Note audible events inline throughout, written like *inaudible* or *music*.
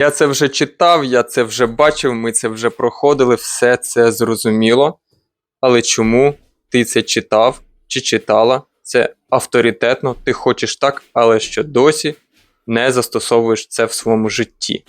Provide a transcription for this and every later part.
Я це вже читав, я це вже бачив, ми це вже проходили, все це зрозуміло. Але чому ти це читав чи читала? Це авторитетно, ти хочеш так, але що досі не застосовуєш це в своєму житті.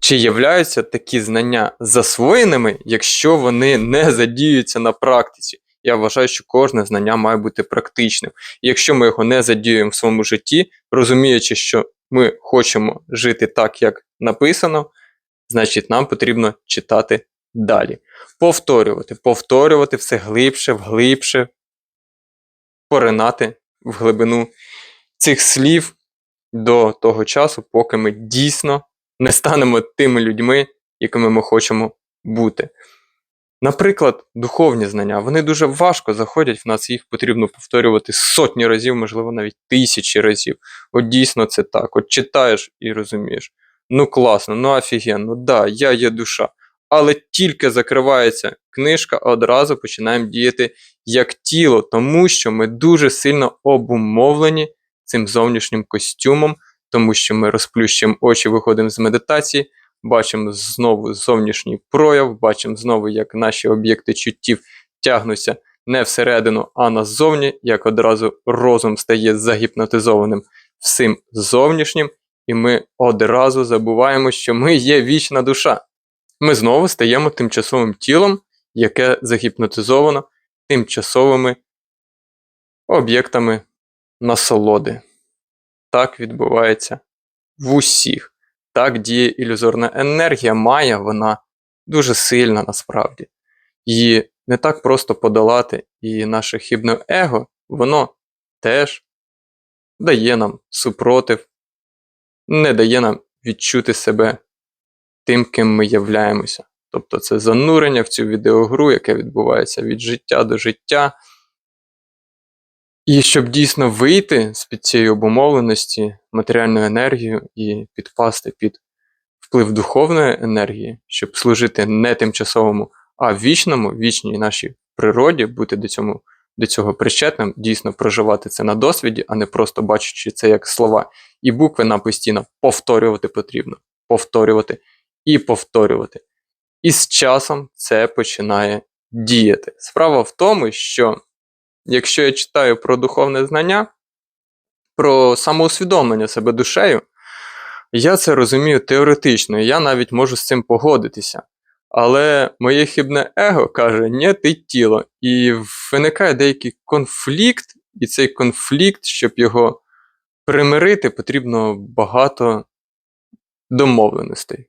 Чи являються такі знання засвоєними, якщо вони не задіюються на практиці? Я вважаю, що кожне знання має бути практичним. І якщо ми його не задіюємо в своєму житті, розуміючи, що ми хочемо жити так, як написано, значить нам потрібно читати далі. Повторювати, повторювати все глибше, вглибше, поринати в глибину цих слів до того часу, поки ми дійсно не станемо тими людьми, якими ми хочемо бути. Наприклад, духовні знання, вони дуже важко заходять в нас, їх потрібно повторювати сотні разів, можливо, навіть тисячі разів. От дійсно це так. От читаєш і розумієш. Ну класно, ну офігенно, да, я є душа. Але тільки закривається книжка, одразу починаємо діяти як тіло, тому що ми дуже сильно обумовлені цим зовнішнім костюмом, тому що ми розплющуємо очі, виходимо з медитації, бачимо знову зовнішній прояв, бачимо знову, як наші об'єкти чуттів тягнуться не всередину, а назовні, як одразу розум стає загіпнотизованим всім зовнішнім, і ми одразу забуваємо, що ми є вічна душа. Ми знову стаємо тимчасовим тілом, яке загіпнотизовано тимчасовими об'єктами насолоди. Так відбувається в усіх. Так діє ілюзорна енергія, має вона дуже сильна насправді. Її не так просто подолати, і наше хібне его, воно теж дає нам супротив, не дає нам відчути себе тим, ким ми являємося. Тобто це занурення в цю відеогру, яке відбувається від життя до життя. І щоб дійсно вийти з під цієї обумовленості матеріальною енергією і підпасти під вплив духовної енергії, щоб служити не тимчасовому, а вічному, вічній нашій природі, бути до, цьому, до цього причетним, дійсно проживати це на досвіді, а не просто бачачи це як слова. І букви нам постійно повторювати потрібно. Повторювати і повторювати. І з часом це починає діяти. Справа в тому, що якщо я читаю про духовне знання, про самоусвідомлення себе душею, я це розумію теоретично, і я навіть можу з цим погодитися. Але моє хибне его каже, ні, ти тіло. І виникає деякий конфлікт, і цей конфлікт, щоб його примирити, потрібно багато домовленостей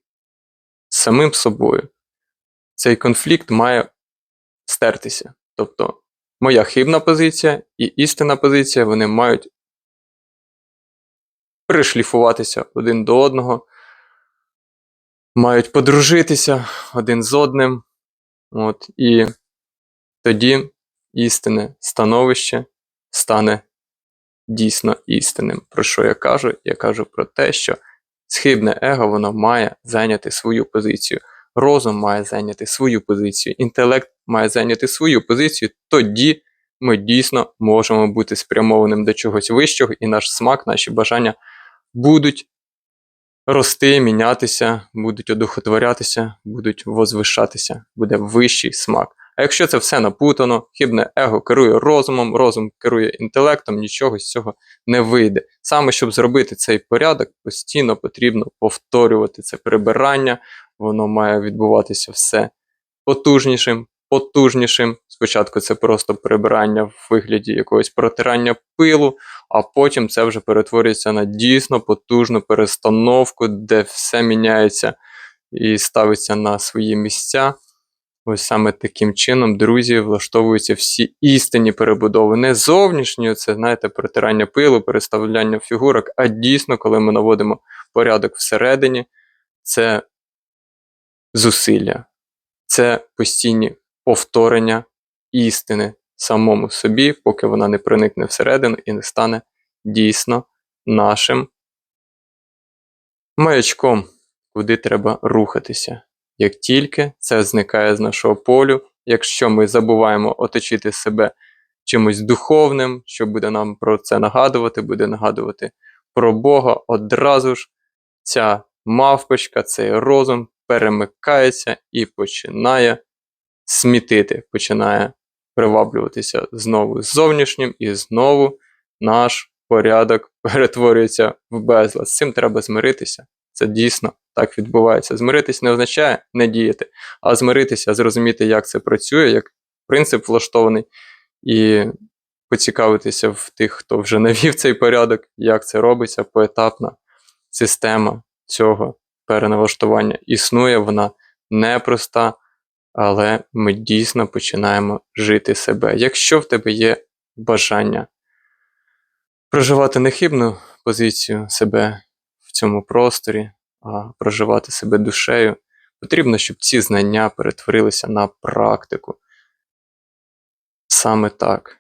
з самим собою. Цей конфлікт має стертися. Тобто, моя хибна позиція і істинна позиція вони мають пришліфуватися один до одного, мають подружитися один з одним. От, І тоді істинне становище стане дійсно істинним. Про що я кажу? Я кажу про те, що схибне его воно має зайняти свою позицію. Розум має зайняти свою позицію, інтелект має зайняти свою позицію, тоді ми дійсно можемо бути спрямованим до чогось вищого, і наш смак, наші бажання будуть рости, мінятися, будуть одухотворятися, будуть возвишатися, буде вищий смак. А якщо це все напутано, хибне его керує розумом, розум керує інтелектом, нічого з цього не вийде. Саме щоб зробити цей порядок, постійно потрібно повторювати це прибирання, воно має відбуватися все потужнішим, потужнішим. Спочатку це просто прибирання в вигляді якогось протирання пилу, а потім це вже перетворюється на дійсно потужну перестановку, де все міняється і ставиться на свої місця. Ось саме таким чином, друзі, влаштовуються всі істинні перебудови. Не зовнішньо, це, знаєте, протирання пилу, переставляння фігурок, а дійсно, коли ми наводимо порядок всередині, це зусилля, це постійні повторення істини самому собі, поки вона не проникне всередину і не стане дійсно нашим маячком, куди треба рухатися. Як тільки це зникає з нашого полю, якщо ми забуваємо оточити себе чимось духовним, що буде нам про це нагадувати, буде нагадувати про Бога, одразу ж ця мавпочка, цей розум перемикається і починає смітити, починає приваблюватися знову з зовнішнім, і знову наш порядок перетворюється в безлад. З цим треба змиритися. Це дійсно так відбувається. Змиритись не означає не діяти, а змиритися, зрозуміти, як це працює, як принцип влаштований, і поцікавитися в тих, хто вже навів цей порядок, як це робиться поетапна система цього переналаштування. Існує вона непроста, але ми дійсно починаємо жити себе. Якщо в тебе є бажання проживати нехибну позицію себе в цьому просторі, а проживати себе душею, потрібно, щоб ці знання перетворилися на практику. Саме так.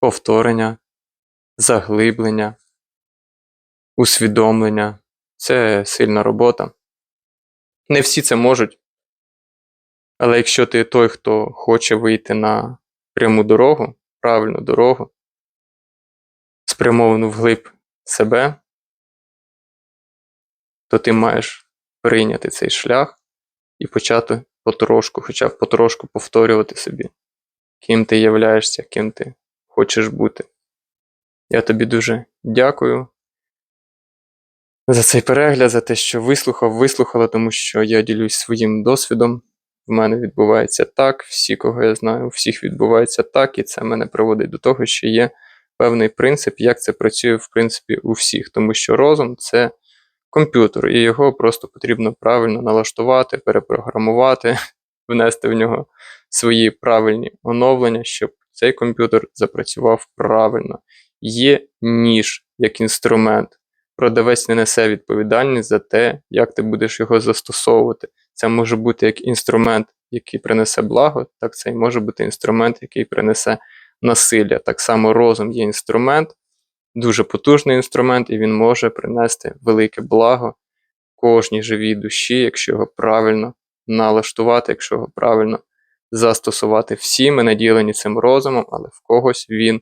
Повторення, заглиблення, усвідомлення це сильна робота. Не всі це можуть. Але якщо ти той, хто хоче вийти на пряму дорогу, правильну дорогу, спрямовану вглиб себе, то ти маєш прийняти цей шлях і почати потрошку, хоча б потрошку повторювати собі, ким ти являєшся, ким ти хочеш бути. Я тобі дуже дякую за цей перегляд, за те, що вислухав, вислухала, тому що я ділюсь своїм досвідом. В мене відбувається так, всі, кого я знаю, у всіх відбувається так, і це мене приводить до того, що є певний принцип, як це працює, в принципі, у всіх, тому що розум це комп'ютер, і його просто потрібно правильно налаштувати, перепрограмувати, *laughs* внести в нього свої правильні оновлення, щоб цей комп'ютер запрацював правильно. Є ніж як інструмент. Продавець не несе відповідальність за те, як ти будеш його застосовувати. Це може бути як інструмент, який принесе благо, так це і може бути інструмент, який принесе насилля. Так само розум є інструмент, дуже потужний інструмент, і він може принести велике благо кожній живій душі, якщо його правильно налаштувати, якщо його правильно застосувати. Всі ми наділені цим розумом, але в когось він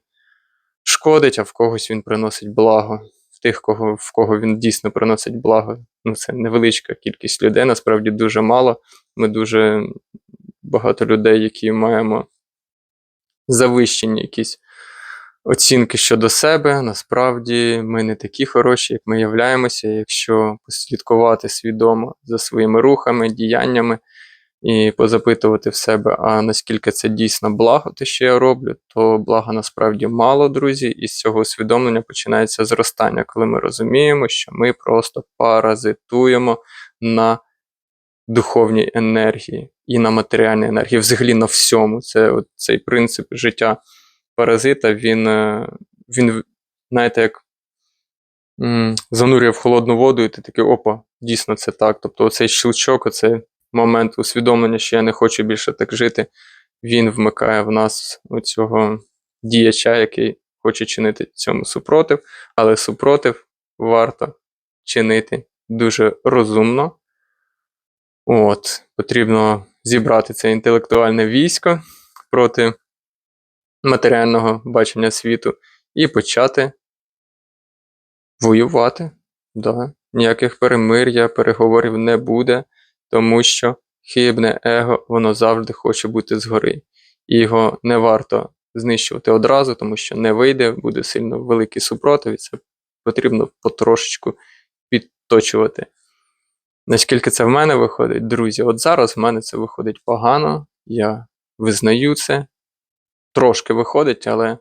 шкодить, а в когось він приносить благо. Тих, кого, в кого він дійсно приносить благо, ну це невеличка кількість людей, насправді дуже мало. Ми дуже багато людей, які маємо завищені якісь оцінки щодо себе. Насправді ми не такі хороші, як ми являємося, якщо послідкувати свідомо за своїми рухами, діяннями і позапитувати в себе, а наскільки це дійсно благо, те, що я роблю, то блага насправді мало, друзі, і з цього усвідомлення починається зростання, коли ми розуміємо, що ми просто паразитуємо на духовній енергії і на матеріальній енергії, взагалі на всьому. Це от цей принцип життя паразита, він, е, він знаєте, як занурює в холодну воду, і ти такий, опа, дійсно це так. Тобто оцей щелчок, оцей момент усвідомлення, що я не хочу більше так жити, він вмикає в нас оцього діяча, який хоче чинити цьому супротив, але супротив варто чинити дуже розумно. От, Потрібно зібрати це інтелектуальне військо проти матеріального бачення світу і почати воювати. Да. Ніяких перемир'я, переговорів не буде, тому що хибне его воно завжди хоче бути згори. І його не варто знищувати одразу, тому що не вийде, буде сильно великий супротив, і це потрібно потрошечку підточувати. Наскільки це в мене виходить, друзі, от зараз в мене це виходить погано, я визнаю це. Трошки виходить, але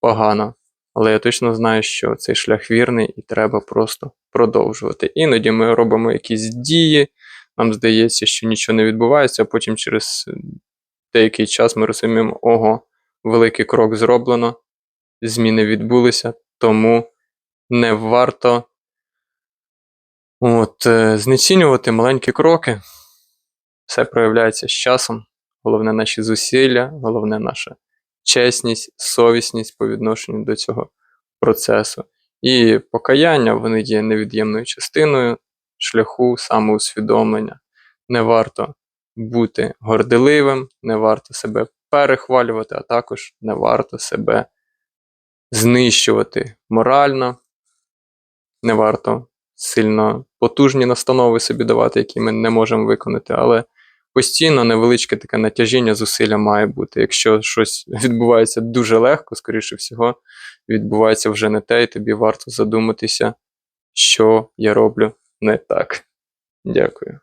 погано. Але я точно знаю, що цей шлях вірний і треба просто продовжувати. Іноді ми робимо якісь дії, нам здається, що нічого не відбувається, а потім через деякий час ми розуміємо, ого, великий крок зроблено, зміни відбулися, тому не варто От, е, Знецінювати маленькі кроки. Все проявляється з часом. Головне наші зусилля, головне наша чесність, совісність по відношенню до цього процесу. І покаяння вони є невід'ємною частиною шляху самоусвідомлення. Не варто бути горделивим, не варто себе перехвалювати, а також не варто себе знищувати морально, не варто сильно потужні настанови собі давати, які ми не можемо виконати, але постійно невеличке таке натяжіння зусилля має бути. Якщо щось відбувається дуже легко, скоріше всього, відбувається вже не те, і тобі варто задуматися, що я роблю не так. Дякую.